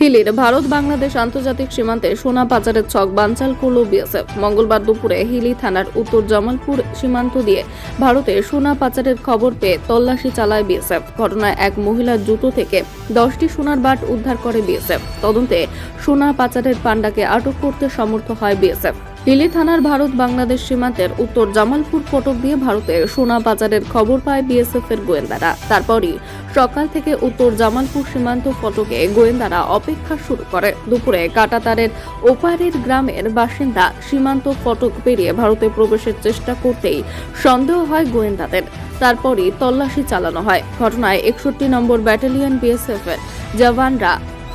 হিলির ভারত বাংলাদেশ আন্তর্জাতিক সীমান্তে সোনা পাচারের ছক বানচাল করল বিএসএফ। মঙ্গলবার দুপুরে হিলি থানার উত্তর জামালপুর সীমান্ত দিয়ে ভারতে সোনা পাচারের খবর পেয়ে তল্লাশি চালায় বিএসএফ। ঘটনায় এক মহিলার জুতো থেকে দশটি সোনার বাট উদ্ধার করে বিএসএফ। তদন্তে সোনা পাচারের পাণ্ডাকে আটক করতে সমর্থ হয় বিএসএফ। হিলি থানার ভারত বাংলাদেশ সীমান্তের উত্তর জামালপুর ফটক দিয়ে ভারতে সোনা পাচারের খবর পায় বিএসএফ এর গোয়েন্দারা। তারপরই সকাল থেকে উত্তর জামালপুর সীমান্ত ফটকে গোয়েন্দারা অপেক্ষা শুরু করে। দুপুরে কাটাতারের ওপারের গ্রামের বাসিন্দা সীমান্ত ফটক পেরিয়ে ভারতে প্রবেশের চেষ্টা করতেই সন্দেহ হয় গোয়েন্দাদের। তারপরই তল্লাশি চালানো হয়। ঘটনায় একষট্টি নম্বর ব্যাটালিয়ন বিএসএফ এর জওয়ানরা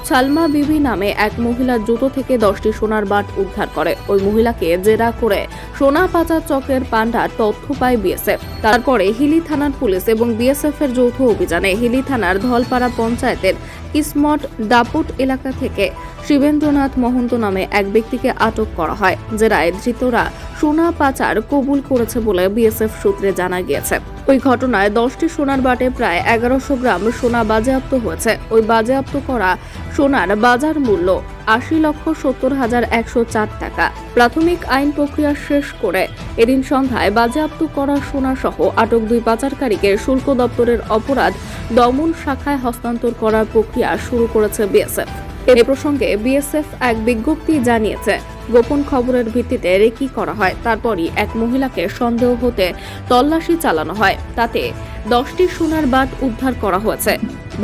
সালমা বিবি নামে এক মহিলার জুতো থেকে দশটি সোনার বাট উদ্ধার করে। ওই মহিলাকে জেরা করে সোনা পাচার চক্রের পান্ডার তথ্য পায় বিএসএফ। তারপরে হিলি থানার পুলিশ এবং বিএসএফ এর যৌথ অভিযানে হিলি থানার ধলপাড়া পঞ্চায়েতের কিসমট দাপুট এলাকা থেকে শিবেন্দ্রনাথ মহন্ত নামে এক ব্যক্তিকে আটক করা হয়। জেরায় ধৃতরা সোনা পাচার কবুল করেছে বলে বিএসএফ সূত্রে জানা গিয়েছে। ওই ঘটনায় দশটি সোনার বাটে প্রায় এগারোশো গ্রাম সোনা বাজেয়াপ্ত হয়েছে। ওই বাজেয়াপ্ত করা সোনার বাজার মূল্য আশি লক্ষ সত্তর হাজার একশো চার টাকা। প্রাথমিক আইন প্রক্রিয়া শেষ করে এদিন সন্ধ্যায় বাজেয়াপ্ত করা সোনা সহ আটক দুই পাচারকারীকে শুল্ক দপ্তরের অপরাধ দমন শাখায় হস্তান্তর করার প্রক্রিয়া শুরু করেছে বিএসএফ। এ প্রসঙ্গে বিএসএফ এক বিজ্ঞপ্তি জানিয়েছে। গোপন খবরের ভিত্তিতে রেকি করা হয়, তারপরই এক মহিলাকে সন্দেহ হতে তল্লাশি চালানো হয়। তাতে দশটি সোনার বাদ উদ্ধার করা হয়েছে।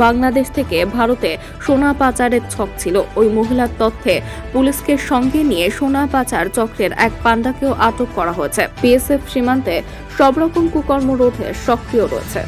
বাংলাদেশ থেকে ভারতে সোনা পাচারের ছক ছিল। ওই মহিলার তথ্যে পুলিশকে সঙ্গে নিয়ে সোনা পাচার চক্রের এক পান্ডাকেও আটক করা হয়েছে। বিএসএফ সীমান্তে সব রকম কুকর্ম রোধে সক্রিয় রয়েছে।